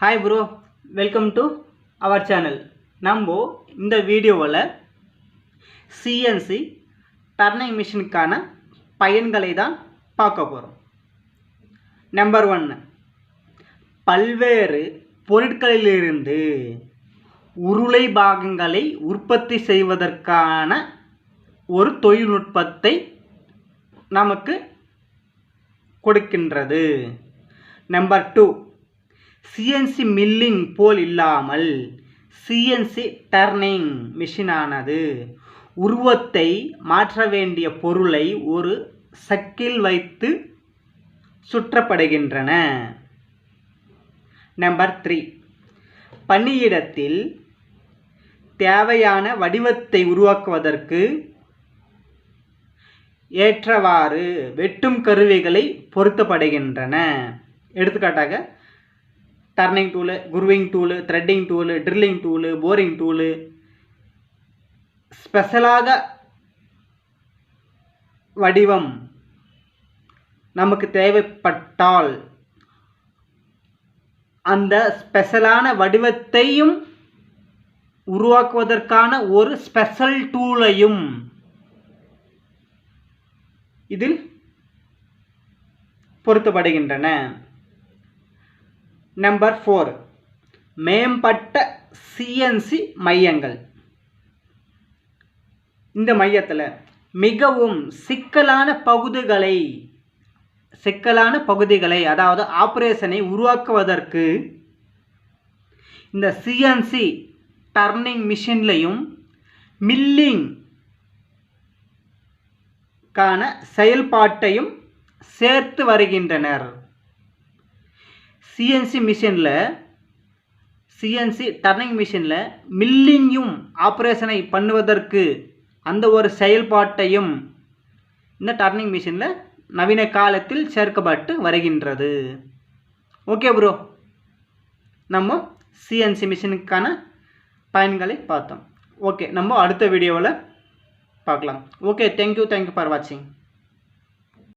Hi bro welcome to our channel நம்ம இந்த வீடியோவில் சிஎன்சி டர்னிங் மிஷினுக்கான பயன்களை தான் பார்க்க போகிறோம் நம்பர் ஒன்று பல்வேறு பொருட்களிலிருந்து உருளை பாகங்களை உற்பத்தி செய்வதற்கான ஒரு தொழில்நுட்பத்தை நமக்கு கொடுக்கின்றது. நம்பர் டூ சிஎன்சி மில்லிங் போல் இல்லாமல் சிஎன்சி டர்னிங் மிஷினானது உருவத்தை மாற்ற வேண்டிய பொருளை ஒரு சக்கில் வைத்து சுற்றப்படுகின்றன. Number three. பணியிடத்தில் தேவையான வடிவத்தை உருவாக்குவதற்கு ஏற்றவாறு வெட்டும் கருவிகளை பொருத்தப்படுகின்றன. எடுத்துக்காட்டாக turning tool grooving tool threading tool drilling tool boring tool ஸ்பெஷலாக வடிவம் நமக்கு தேவைப்பட்டால் அந்த ஸ்பெஷலான வடிவத்தையும் உருவாக்குவதற்கான ஒரு ஸ்பெஷல் டூலையும் இதில் பொருத்தப்படுகின்றன. நம்பர் ஃபோர் மேம்பட்ட சிஎன்சி மையங்கள். இந்த மையத்தில் மிகவும் சிக்கலான பகுதிகளை சிக்கலான பகுதிகளை அதாவது ஆப்ரேஷனை உருவாக்குவதற்கு இந்த சிஎன்சி டர்னிங் மிஷின்லையும் மில்லிங் கான செயல்பாட்டையும் சேர்த்து வருகின்றனர். சிஎன்சி மிஷினில் சிஎன்சி டர்னிங் மிஷினில் மில்லிங்கும் ஆப்ரேஷனை பண்ணுவதற்கு அந்த ஒரு செயல்பாட்டையும் இந்த டர்னிங் மிஷினில் நவீன காலத்தில் சேர்க்கப்பட்டு வருகின்றது. ஓகே ப்ரோ நம்ம சிஎன்சி மிஷினுக்கான பயன்களை பார்த்தோம். ஓகே நம்ம அடுத்த வீடியோவில் பார்க்கலாம். ஓகே தேங்க்யூ தேங்க்யூ ஃபார் வாட்சிங்